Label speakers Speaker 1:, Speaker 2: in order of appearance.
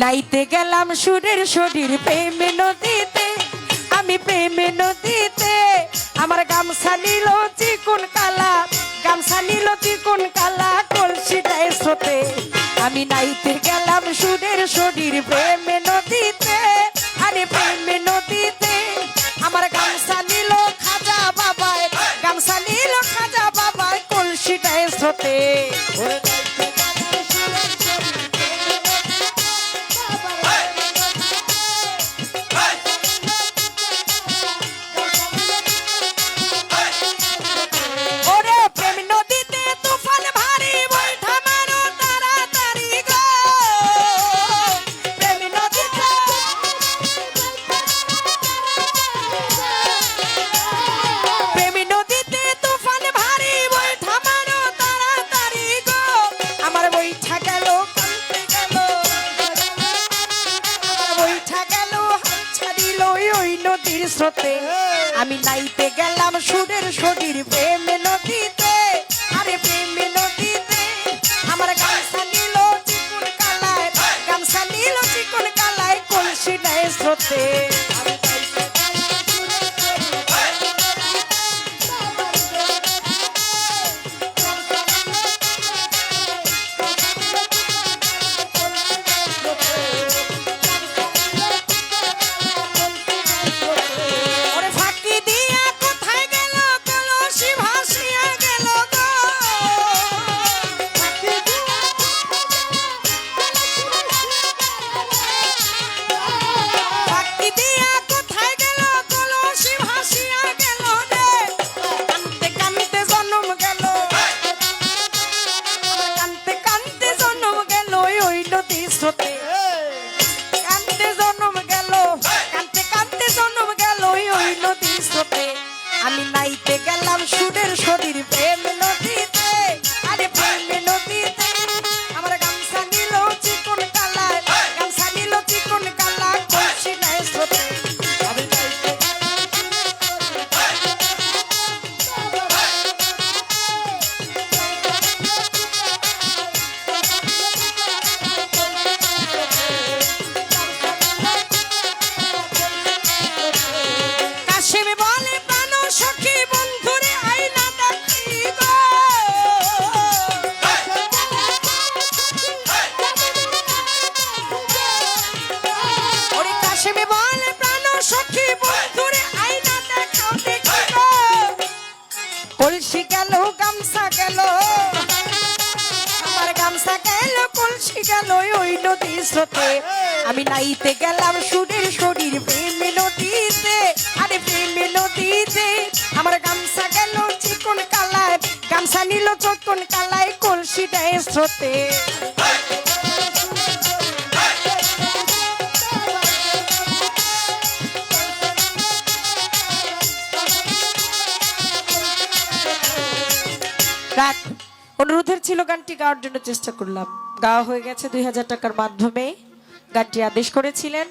Speaker 1: নাইতে গেলাম সুরের শরীর প্রেমে নদীতে, আমি প্রেমে নদীতে। আমার গামছা নিল চিকুন কালা, গামছা নিল চিকুন কালা কলসিটায় স্রোতে। আমি নাইতে গেলাম সুরের শরীর প্রেমে নদীতে, আরে প্রেমে নদীতে। আমার গামছা নিল খাজা বাবায় গামছা নিল খাজা বাবায় কলসিটায় স্রোতে। নদীর স্রোতে। আমি নাইতে গেলাম সুরের শরীর প্রেম নদীতে। আরে প্রেম নদীতে, আমার গামছা নিল স্রোতে কানতে জন্ম গেল কানতে কানতে জন্ম গেল ওই নদীর নদী স্রোতে আমি ওরে বলে প্রাণ সখী বন্ধুরে আইনা দেখাও দেখি কলসি গেল গামছা গেল। আমার গামছা গেল কলসি গেল ওই নদী স্রোতে। আমি নাইতে গেলাম সুরের শরীর প্রেম নদীতে। আরে প্রেম নদীতে। আমার গামছা গেল চিকন কালায়। গামছা নিল চকন কালায় কলসি দেয় স্রোতে। রাখ অনুরোধের ছিল গানটি গাওয়ার জন্য চেষ্টা করলাম। গাওয়া হয়ে গেছে দুই হাজার টাকার মাধ্যমে। গানটি আদেশ করেছিলেন।